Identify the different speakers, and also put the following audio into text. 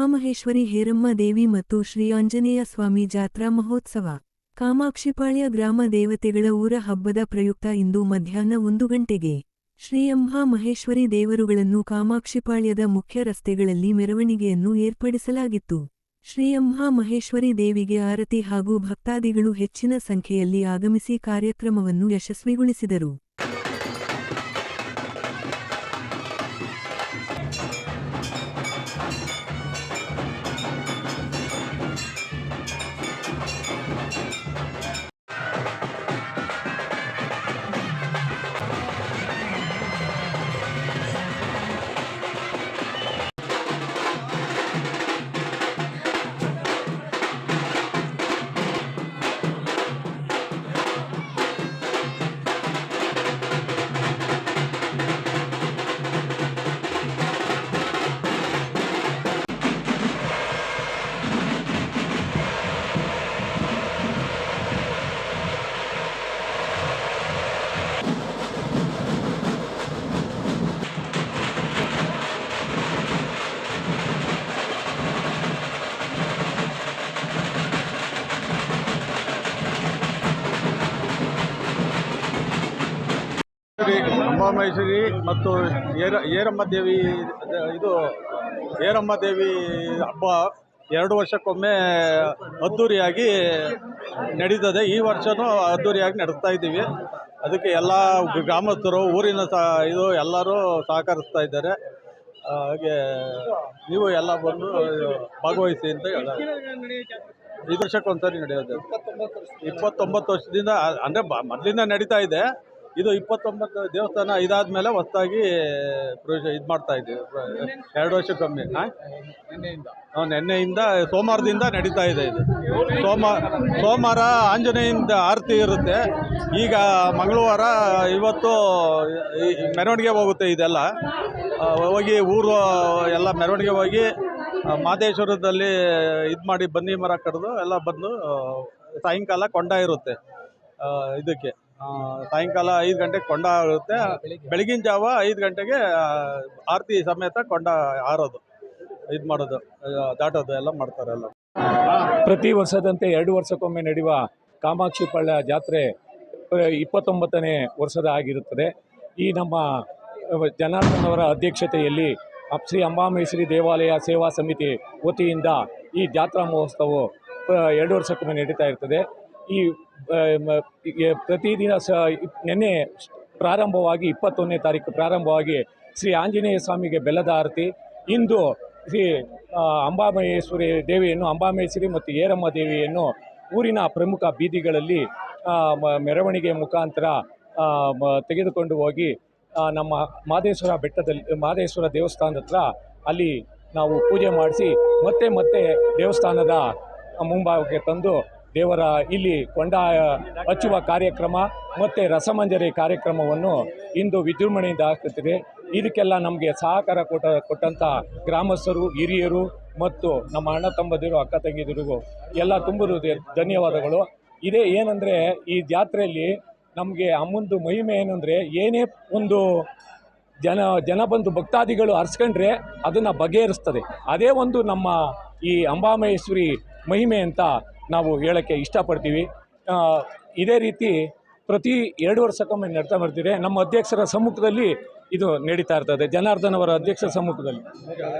Speaker 1: ಮಹಾಮಹೇಶ್ವರಿ ಹೇರಮ್ಮ ದೇವಿ ಮತ್ತು ಶ್ರೀ ಆಂಜನೇಯ ಸ್ವಾಮಿ ಜಾತ್ರಾ ಮಹೋತ್ಸವ ಕಾಮಾಕ್ಷಿಪಾಳ್ಯ ಗ್ರಾಮ ದೇವತೆಗಳ ಊರ ಹಬ್ಬದ ಪ್ರಯುಕ್ತ ಇಂದು ಮಧ್ಯಾಹ್ನ ಒಂದು ಗಂಟೆಗೆ ಶ್ರೀ ಅಂಬಾ ಮಹೇಶ್ವರಿ ದೇವರುಗಳನ್ನು ಕಾಮಾಕ್ಷಿಪಾಳ್ಯದ ಮುಖ್ಯ ರಸ್ತೆಗಳಲ್ಲಿ ಮೆರವಣಿಗೆಯನ್ನು ಏರ್ಪಡಿಸಲಾಗಿತ್ತು ಶ್ರೀ ಅಂಬಾ ಮಹೇಶ್ವರಿ ದೇವಿಗೆ ಆರತಿ ಹಾಗೂ ಭಕ್ತಾದಿಗಳು ಹೆಚ್ಚಿನ ಸಂಖ್ಯೆಯಲ್ಲಿ ಆಗಮಿಸಿ ಕಾರ್ಯಕ್ರಮವನ್ನು ಯಶಸ್ವಿಗೊಳಿಸಿದರು
Speaker 2: ಅಂಬಾಮೇಶ್ವರಿ ಮತ್ತು ಏರ ಏರಮ್ಮ ದೇವಿ ಇದು ಏರಮ್ಮ ದೇವಿ ಹಬ್ಬ ಎರಡು ವರ್ಷಕ್ಕೊಮ್ಮೆ ಅದ್ದೂರಿಯಾಗಿ ನಡೀತದೆ ಈ ವರ್ಷವೂ ಅದ್ದೂರಿಯಾಗಿ ನಡೆಸ್ತಾ ಇದ್ದೀವಿ ಅದಕ್ಕೆ ಎಲ್ಲ ಗ್ರಾಮಸ್ಥರು ಊರಿನ ಸಹ ಇದು ಎಲ್ಲರೂ ಸಹಕರಿಸ್ತಾ ಇದ್ದಾರೆ ಹಾಗೆ ನೀವು ಎಲ್ಲ ಬಂದು ಭಾಗವಹಿಸಿ ಅಂತ ಹೇಳಿ ಐದು ವರ್ಷಕ್ಕೊಂದ್ಸರಿ ನಡೆಯೋದು ಇಪ್ಪತ್ತೊಂಬತ್ತು ವರ್ಷದಿಂದ ಅಂದರೆ ಮೊದಲಿಂದ ನಡೀತಾ ಇದೆ ಇದು ಇಪ್ಪತ್ತೊಂಬತ್ತು ದೇವಸ್ಥಾನ ಇದಾದ ಮೇಲೆ ಹೊಸದಾಗಿ ಇದು ಮಾಡ್ತಾ ಇದ್ದೀವಿ ಎರಡು ವರ್ಷಕ್ಕೊಮ್ಮೆ ಹಾಂ ನಿನ್ನೆಯಿಂದ ಸೋಮವಾರದಿಂದ ನಡೀತಾ ಇದೆ ಇದು ಸೋಮವಾರ ಸೋಮವಾರ ಆಂಜನೇಯಿಂದ ಆರತಿ ಇರುತ್ತೆ ಈಗ ಮಂಗಳವಾರ ಇವತ್ತು ಮೆರವಣಿಗೆ ಹೋಗುತ್ತೆ ಇದೆಲ್ಲ ಹೋಗಿ ಊರು ಎಲ್ಲ ಮೆರವಣಿಗೆ ಹೋಗಿ ಮಾದೇಶ್ವರದಲ್ಲಿ ಇದು ಮಾಡಿ ಬನ್ನಿ ಮರ ಕಡಿದು ಎಲ್ಲ ಬಂದು ಸಾಯಂಕಾಲ ಕೊಂಡ ಇರುತ್ತೆ ಇದಕ್ಕೆ ಸಾಯಂಕಾಲ ಐದು ಗಂಟೆಗೆ ಕೊಂಡ ಆರುತ್ತೆ ಬೆಳಗಿನ ಜಾವ ಐದು ಗಂಟೆಗೆ ಆರತಿ ಸಮೇತ ಕೊಂಡ ಆರೋದು ಇದು ಮಾಡೋದು ದಾಟೋದು ಎಲ್ಲ ಮಾಡ್ತಾರೆ ಎಲ್ಲ
Speaker 3: ಪ್ರತಿ ವರ್ಷದಂತೆ ಎರಡು ವರ್ಷಕ್ಕೊಮ್ಮೆ ನಡೆಯುವ ಕಾಮಾಕ್ಷಿ ಪಳ್ಳ ಜಾತ್ರೆ ಇಪ್ಪತ್ತೊಂಬತ್ತನೇ ವರ್ಷದ ಆಗಿರುತ್ತದೆ ಈ ನಮ್ಮ ಜನಾರ್ದನವರ ಅಧ್ಯಕ್ಷತೆಯಲ್ಲಿ ಅಧ್ಯಕ್ಷತೆಯಲ್ಲಿ ಶ್ರೀ ಅಂಬಾಮೇಶ್ವರಿ ದೇವಾಲಯ ಸೇವಾ ಸಮಿತಿ ವತಿಯಿಂದ ಈ ಜಾತ್ರಾ ಮಹೋತ್ಸವವು ಎರಡು ವರ್ಷಕ್ಕೊಮ್ಮೆ ನಡೀತಾ ಇರ್ತದೆ ಈ ಪ್ರತಿದಿನ ಸ ನಿನ್ನೆ ಪ್ರಾರಂಭವಾಗಿ ಇಪ್ಪತ್ತೊಂದನೇ ತಾರೀಕು ಪ್ರಾರಂಭವಾಗಿ ಶ್ರೀ ಆಂಜನೇಯ ಸ್ವಾಮಿಗೆ ಬೆಲ್ಲದ ಆರತಿ ಇಂದು ಶ್ರೀ ಅಂಬಾಮಹೇಶ್ವರಿ ದೇವಿಯನ್ನು ಅಂಬಾಮಹೇಶ್ವರಿ ಮತ್ತು ಏರಮ್ಮ ದೇವಿಯನ್ನು ಊರಿನ ಪ್ರಮುಖ ಬೀದಿಗಳಲ್ಲಿ ಮೆರವಣಿಗೆ ಮುಖಾಂತರ ತೆಗೆದುಕೊಂಡು ಹೋಗಿ ನಮ್ಮ ಮಾದೇಶ್ವರ ಬೆಟ್ಟದಲ್ಲಿ ಮಾದೇಶ್ವರ ದೇವಸ್ಥಾನದ ಹತ್ರ ಅಲ್ಲಿ ನಾವು ಪೂಜೆ ಮಾಡಿಸಿ ಮತ್ತೆ ಮತ್ತೆ ದೇವಸ್ಥಾನದ ಮುಂಭಾಗಕ್ಕೆ ತಂದು ದೇವರ ಇಲ್ಲಿ ಕೊಂಡ ಹಚ್ಚುವ ಕಾರ್ಯಕ್ರಮ ಮತ್ತು ರಸಮಂಜರಿ ಕಾರ್ಯಕ್ರಮವನ್ನು ಇಂದು ವಿಜೃಂಭಣೆಯಿಂದ ಆಗ್ತಿದೆ ಇದಕ್ಕೆಲ್ಲ ನಮಗೆ ಸಹಕಾರ ಕೊಟ್ಟ ಕೊಟ್ಟಂಥ ಗ್ರಾಮಸ್ಥರು ಹಿರಿಯರು ಮತ್ತು ನಮ್ಮ ಅಣ್ಣ ತಮ್ಮದಿರು ಅಕ್ಕ ತಂಗಿದಿರು ಎಲ್ಲ ತುಂಬರು ಧನ್ಯವಾದಗಳು ಇದೇ ಏನಂದರೆ ಈ ಜಾತ್ರೆಯಲ್ಲಿ ನಮಗೆ ಅಮ್ಮಂದು ಮಹಿಮೆ ಏನಂದರೆ ಏನೇ ಒಂದು ಜನ ಜನ ಬಂದು ಭಕ್ತಾದಿಗಳು ಹರಿಸ್ಕೊಂಡ್ರೆ ಅದನ್ನು ಬಗೆಹರಿಸ್ತದೆ ಅದೇ ಒಂದು ನಮ್ಮ ಈ ಅಂಬಾಮಹೇಶ್ವರಿ ಮಹಿಮೆ ಅಂತ ನಾವು ಹೇಳೋಕ್ಕೆ ಇಷ್ಟಪಡ್ತೀವಿ ಇದೇ ರೀತಿ ಪ್ರತಿ ಎರಡು ವರ್ಷಕ್ಕೊಮ್ಮೆ ನಡ್ತಾ ಬರ್ತಿದೆ ನಮ್ಮ ಅಧ್ಯಕ್ಷರ ಸಮ್ಮುಖದಲ್ಲಿ ಇದು ನಡೀತಾ ಇರ್ತದೆ ಜನಾರ್ದನ್ ಅವರ ಅಧ್ಯಕ್ಷರ ಸಮ್ಮುಖದಲ್ಲಿ